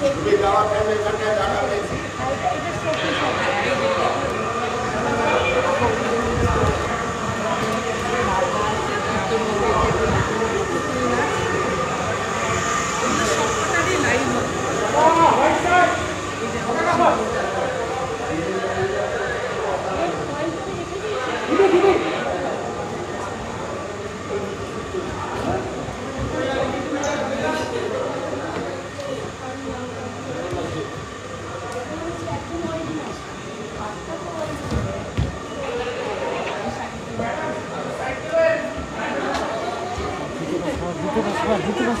হ্যাঁ ভালো আছি আচ্ছা তুমি দুটো বাস দুটো বাস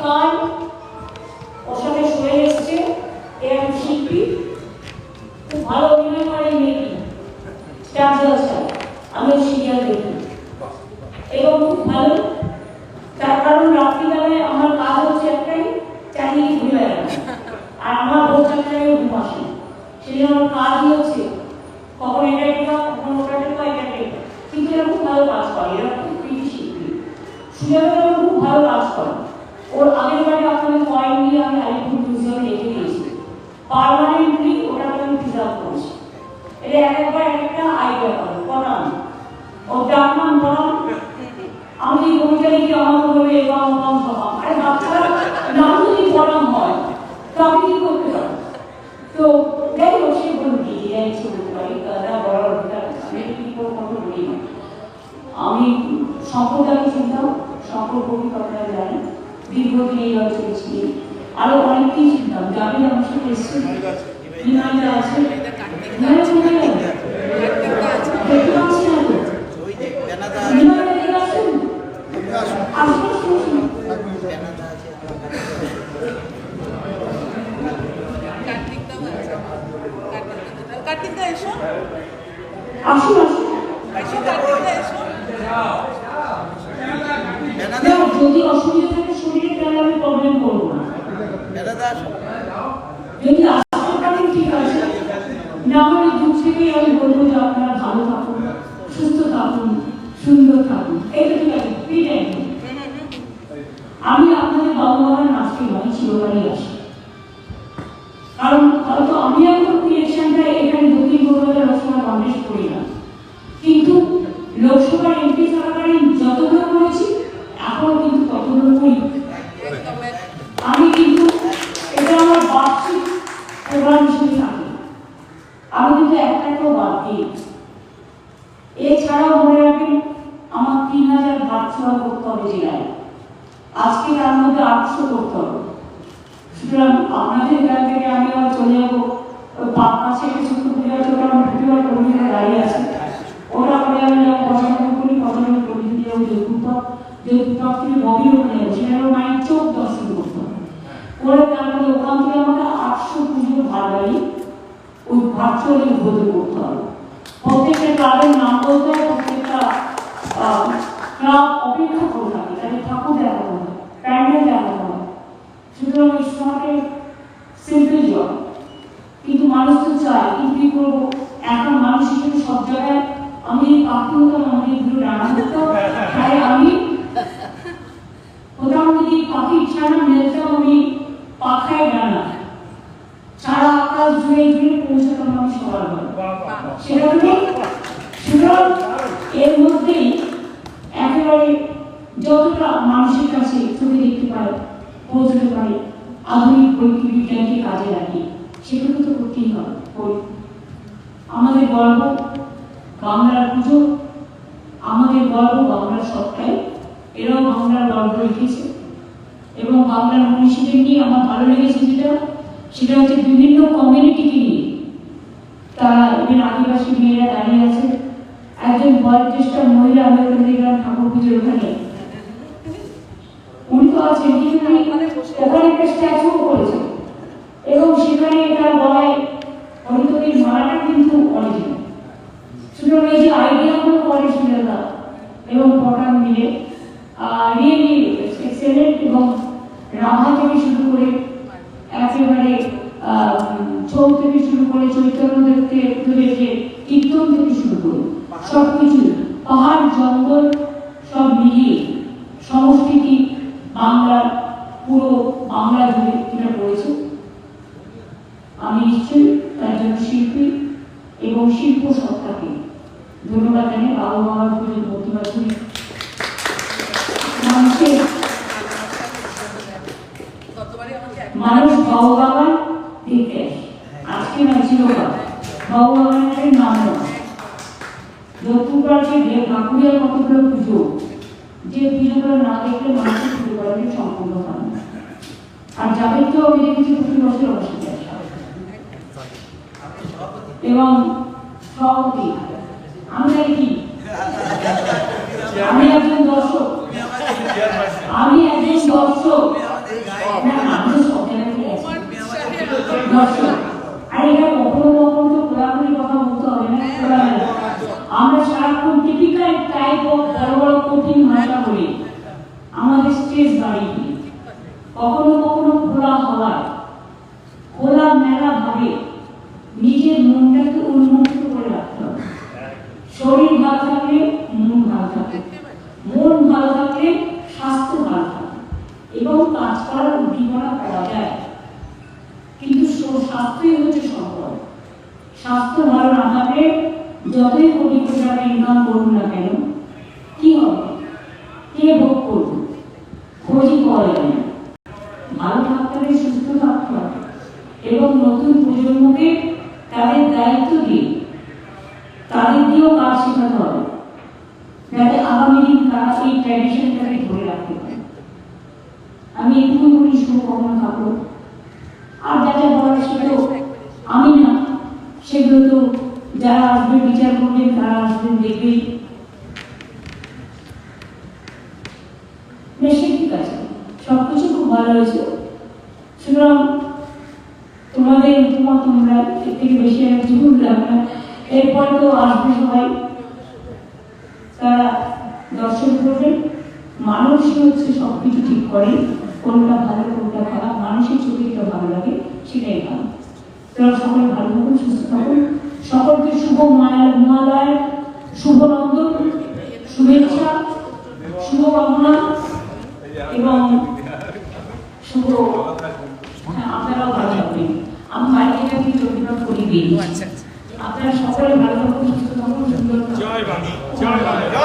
খান সাথে শুয়ে এসছে এর শিল্পী খুব ভালো অভিনয় করে মেয়েটি স্টার আমি সিরিয়াল এবং খুব ভালো তার কারণ রাত্রিবেলায় আমার কাজ হচ্ছে একটাই চালিয়ে ঘুরে বেড়ানো আর আমার ভোর চাকরি ঘুম আসে না। আমার কাজই হচ্ছে কখন এটা টেপা কখন ওটা টেপা এটা টেপা কিন্তু এরা খুব ভালো কাজ করে, এরা খুব কৃতি শিল্পী। সুজাতা খুব ভালো কাজ করে। ওর আগের বারে আপনাদের কয়েন নিয়ে আমি আলিপুর মিউজিয়ামে রেখে দিয়েছি। পারমানেন্টলি ওটাকে আমি প্রিজার্ভ করেছি। এটা এক একবার এক একটা আইডিয়া করে পড়ান ওর ডাক নাম পড়ান আমি কবিতা লিখি আমার বলবে এবং এবং সভা আরে বাচ্চারা নাম যদি পড়াম হয় তো আমি কি করতে পারি তো যাই হোক সে বলুন কি যাই ইচ্ছে করতে পারি তারা বড় অধিকার আছে। আমি কি করে কোনো বলি না আমি সম্প্রদায় শুনতাম সম্পর্ক আপনারা জানেন দীর্ঘদিন এই অঞ্চলে ছিলেন আরও অনেককেই শুনতাম যাবে আমার সাথে এসেছেন বিনয়টা আছে বিনয় কোথায় গেল? দেখতে পাচ্ছি? না তো? বিনয়টা দেখে আসছেন আসুন। আসুন আসুন। কার্তিকদাও আছে। কার্তিকদা কার্তিকদা এসো। আসুন আসুন। এসো কার্তিকদা এসো। যদি অসুবিধা থাকে শরীরে আমি প্রবলেম করব না। যদি আসতে পারেন ঠিক আছে না হলে দূর থেকে আমি বলব যে আপনারা ভালো থাকুন সুস্থ থাকুন সুন্দর থাকুন। এটা ঠিক আছে ঠিক আমি আপনাদের বাবা মার নাচতে নয় চিরকালই আসি কারণ হয়তো আমি এখন ইলেকশনটা এখানে দক্ষিণ কলকাতার লোকসভা কংগ্রেস করি না। কিন্তু লোকসভার এমপি থাকাকালীন যতগুলো করেছি এখনও কিন্তু ততগুলো করি। আমি কিন্তু এটা আমার বার্ষিক প্রোগ্রাম হিসেবে থাকি। আমি কিন্তু একটাকেও বাদ দিই। এছাড়াও মনে রাখবেন, আমার তিন হাজার ছোড়া করতে হবে জেলায়। আজকে তার মধ্যে আটশো করতে হবে। সুতরাং আপনাদের এখান থেকে আমি আবার চলে যাব। পাপনা ছেড়ে ছোট্ট পুজো দাঁড়িয়ে আছে। মায়ের চোখ দর্শন করে তারপরে ওখান থেকে আমাকে আটশো ওই উদ্বোধন করতে হবে? প্রত্যেকটা ক্লাবের নাম বলতে প্রত্যেকটা ক্লাব অপেক্ষা করে থাকে। ঠাকুর দেখা প্যান্ডেল দেখা সুতরাং সিম্পল কিন্তু মানুষ তো চায় কিন্তু কি করব? এখন মানুষ হিসেবে সব জায়গায় আমি পাখি হতাম আমি এগুলো রান্না করতাম তাই আমি ছানা মেলতাম আমি পাখায় ডানা। সারা আকাশ জুড়ে জুড়ে পৌঁছাতাম আমি সকালবেলা সেরকমই সুতরাং এর মধ্যেই একেবারে যতটা মানুষের কাছে চোখে দেখতে পারে পৌঁছতে পারে, আধুনিক বৈজ্ঞানিক কাজে লাগিয়ে সেটুকু তো করতেই হবে। আমাদের গর্ব বাংলার পুজো, আমাদের গর্ব বাংলার সবটাই। এরাও বাংলার গর্ব রেখেছে এবং বাংলার মনীষীদের নিয়ে আমার ভালো লেগেছে যেটা? সেটা হচ্ছে বিভিন্ন কমিউনিটিকে নিয়ে। তারা এদের আদিবাসী মেয়েরা দাঁড়িয়ে আছে। একজন বয়োজ্যেষ্ঠ মহিলা, আমি ওখানে দেখলাম ঠাকুর পুজোর ওখানে। উনি তো আছেন, কিন্তু ওখানে একটা স্ট্যাচুও করেছে এবং সেখানে এটা বলায় হরিতবীর মালাটা কিন্তু অরিজিনাল সুতরাং এই যে আইডিয়াগুলো সুজাতা এবং পটান মিলে রিয়েলি এক্সেলেন্ট এবং রাভা থেকে শুরু করে একেবারে ছৌ থেকে শুরু করে চৈতন্যদেবকে ধরে যে কীর্তন থেকে শুরু করে সবকিছু, পাহাড়, জঙ্গল সব মিলিয়ে সমষ্টিটি বাংলার পুরো বাংলা জুড়ে এটা পড়েছে আমি নিশ্চয়ই তার জন্য শিল্পী এবং শিল্প সত্তাকে ধন্যবাদ জানাই বাবা মামার পুজোর প্রতিবাদ করি মানুষের গতবারই আমাকে এক মানুষ ভগবান দেখতে আসে। আজকে না চিরকাল ভগবানের নাম নেওয়া দক্ষিণপাড় যে ঠাকুরের কতগুলো পুজো যে না দেখলে মানুষের পুজো সম্পূর্ণ হয় আর যাদের তো আমি দেখেছি বছর অবশ্যই আসা এবং সভাপতি আমি জানি কি? আমি একজন দর্শক। আমি একজন দর্শক। আমরা সারাক্ষণ টিপিক্যাল টাইপ অফ বড় বড় কঠিন ভাষা বলি আমাদের স্টেজ বাড়িয়ে দিই কখনো কখনো খোলা হওয়ায় খোলা মেলা ভাবে নিজের মনটাকে উন্মুক্ত করে রাখতে হবে শরীর ভালো থাকলে মন ভালো থাকে মন ভালো থাকলে স্বাস্থ্য ভালো থাকে এবং কাজ করার উদ্দীপনা পাওয়া যায় কিন্তু স- স্বাস্থ্যই হচ্ছে সম্পদ স্বাস্থ্য ভালো না থাকলে যতই কোটি কোটি টাকা ইনকাম করুন না কেন কি হবে কে ভোগ করবে খোঁজই পাওয়া যাবে না ভালো থাকতে হবে সুস্থ থাকতে হবে এবং নতুন প্রজন্মকে তাদের দায়িত্ব দিয়ে তাদের দিয়েও কাজ শেখাতে হবে যাতে আগামী দিন তারা এই ট্র্যাডিশনটাকে ধরে রাখতে পারে আমি এটুকু বলি শুভকামনা থাকল আর যা যা বলার সেগুলো আমি না, সেগুলো তো যারা আসবে, বিচার করবেন তারা আসবেন দেখবেন বেশি ঠিক আছে। খুব ভালো হয়েছে। সুতরাং তোমাদের তোমরা এর থেকে বেশি আর না। এরপরে তো আসবে সবাই। তারা দর্শন করবেন মানুষই হচ্ছে সব কিছু ঠিক করে কোনটা ভালো কোনটা খারাপ মানুষের চোখে যেটা ভালো লাগে সেটাই ভালো। তোরা সকলে ভালো থাকুন সুস্থ থাকুন। সকলকে শুভ মায়ার মহালয়ের শুভ নন্দন শুভেচ্ছা শুভ কামনা এবং শুভ হ্যাঁ আপনারাও ভালো থাকবেন। আমি বাড়ি থেকে রবীন্দ্রনাথ করি বেরিয়ে আপনারা সকলে ভালো থাকুন সুস্থ থাকুন সুন্দর জয় বাংলা জয় বাংলা।